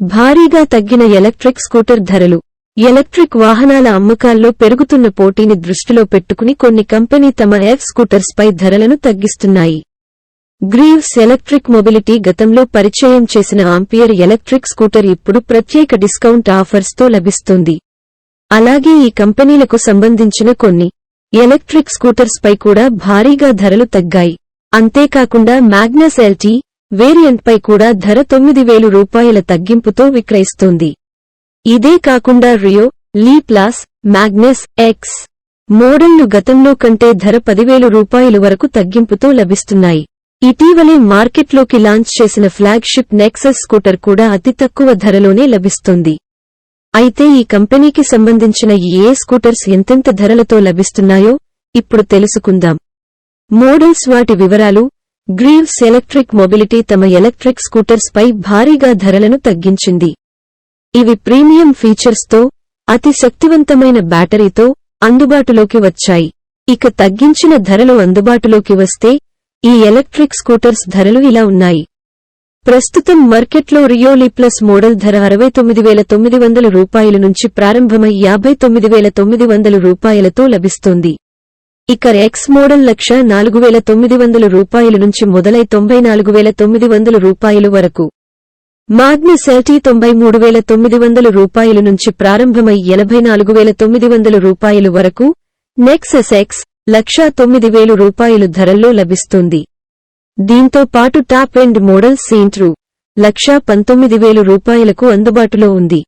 భారీగా తగ్గిన electric scooter ధరలు ఎలక్ట్రిక్ వాహనాల అమ్మకాల్లో పెరుగుతున్న పోటీని దృష్టిలో పెట్టుకుని కొన్ని కంపెనీ తమ ఎఫ్ స్కూటర్స్ పై ధరలను తగ్గిస్తున్నాయి. గ్రీవ్స్ ఎలక్ట్రిక్ మొబిలిటీ గతంలో పరిచయం చేసిన ఆంపియర్ ఎలక్ట్రిక్ స్కూటర్ ఇప్పుడు ప్రత్యేక డిస్కౌంట్ ఆఫర్స్తో లభిస్తుంది. అలాగే ఈ కంపెనీలకు సంబంధించిన కొన్ని ఎలక్ట్రిక్ స్కూటర్స్ పై కూడా భారీగా ధరలు తగ్గాయి. అంతేకాకుండా మ్యాగ్నస్ ఎల్టీ వేరియంట్పై కూడా ధర తొమ్మిది వేలు రూపాయల తగ్గింపుతో విక్రయిస్తోంది. ఇదే కాకుండా రియో లీ ప్లాస్ ఎక్స్ మోడళ్ళు గతంలో కంటే ధర పదివేలు రూపాయలు వరకు తగ్గింపుతో లభిస్తున్నాయి. ఇటీవలే మార్కెట్లోకి లాంచ్ చేసిన ఫ్లాగ్షిప్ నెక్సస్ స్కూటర్ కూడా అతి తక్కువ ధరలోనే లభిస్తుంది. అయితే ఈ కంపెనీకి సంబంధించిన ఏ స్కూటర్స్ ఎంతెంత ధరలతో లభిస్తున్నాయో ఇప్పుడు తెలుసుకుందాం. మోడల్స్ వాటి వివరాలు గ్రీవ్స్ ఎలక్ట్రిక్ మొబిలిటీ తమ ఎలక్ట్రిక్ స్కూటర్స్ పై భారీగా ధరలను తగ్గించింది. ఇవి ప్రీమియం ఫీచర్స్తో అతి శక్తివంతమైన బ్యాటరీతో అందుబాటులోకి వచ్చాయి. ఇక తగ్గించిన ధరలు అందుబాటులోకి వస్తే ఈ ఎలక్ట్రిక్ స్కూటర్స్ ధరలు ఇలా ఉన్నాయి. ప్రస్తుతం మార్కెట్లో రియోలీ ప్లస్ మోడల్ ధర అరవై తొమ్మిది వేల తొమ్మిది వందల రూపాయల నుంచి ప్రారంభమై యాభై తొమ్మిది వేల తొమ్మిది వందల రూపాయలతో లభిస్తోంది. ఇక ఎక్స్ మోడల్ లక్ష నాలుగు వేల తొమ్మిది వందల రూపాయల నుంచి మొదలై తొంభై నాలుగు వేల తొమ్మిది వందల రూపాయలు వరకు. మాగ్నస్ ఎల్టీ తొంభై మూడు వేల తొమ్మిది వందల రూపాయల నుంచి ప్రారంభమై ఎనభై నాలుగు వేల తొమ్మిది వందల రూపాయలు వరకు నెక్సెస్ ఎక్స్ లక్షా తొమ్మిది వేలు రూపాయలు ధరల్లో లభిస్తుంది. దీంతో పాటు టాప్ ఎండ్ మోడల్ సీంట్రూ లక్షా పంతొమ్మిది వేలు రూపాయలకు అందుబాటులో ఉంది.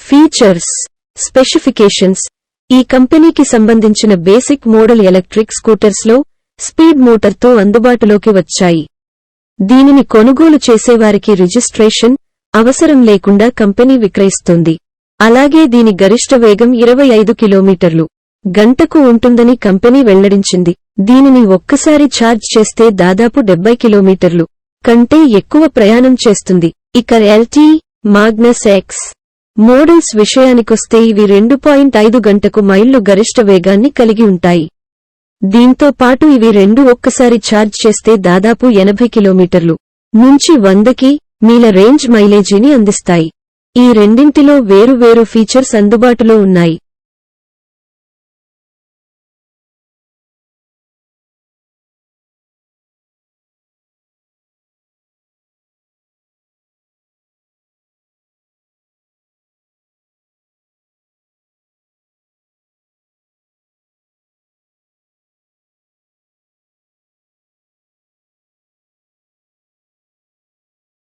ఫీచర్స్ స్పెసిఫికేషన్స్ ఈ కంపెనీకి సంబంధించిన బేసిక్ మోడల్ ఎలక్ట్రిక్ స్కూటర్స్లో స్పీడ్ మోటార్తో అందుబాటులోకి వచ్చాయి. దీనిని కొనుగోలు చేసేవారికి రిజిస్ట్రేషన్ అవసరం లేకుండా కంపెనీ విక్రయిస్తుంది. అలాగే దీని గరిష్ట వేగం ఇరవై ఐదు కిలోమీటర్లు. గంటకు ఉంటుందని కంపెనీ వెల్లడించింది. దీనిని ఒక్కసారి ఛార్జ్ చేస్తే దాదాపు డెబ్బై కిలోమీటర్లు కంటే ఎక్కువ ప్రయాణం చేస్తుంది. ఇక ఎల్టీ మాగ్నస్ ఎక్స్ మోడల్స్ విషయానికొస్తే ఇవి రెండు పాయింట్ ఐదు గంటకు మైళ్ళు గరిష్ట వేగాన్ని కలిగి ఉంటాయి. దీంతో పాటు ఇవి రెండు ఒక్కసారి ఛార్జ్ చేస్తే దాదాపు ఎనభై కిలోమీటర్లు నుంచి వందకి మీల రేంజ్ మైలేజీని అందిస్తాయి. ఈ రెండింటిలో వేరు వేరు ఫీచర్స్ అందుబాటులో ఉన్నాయి.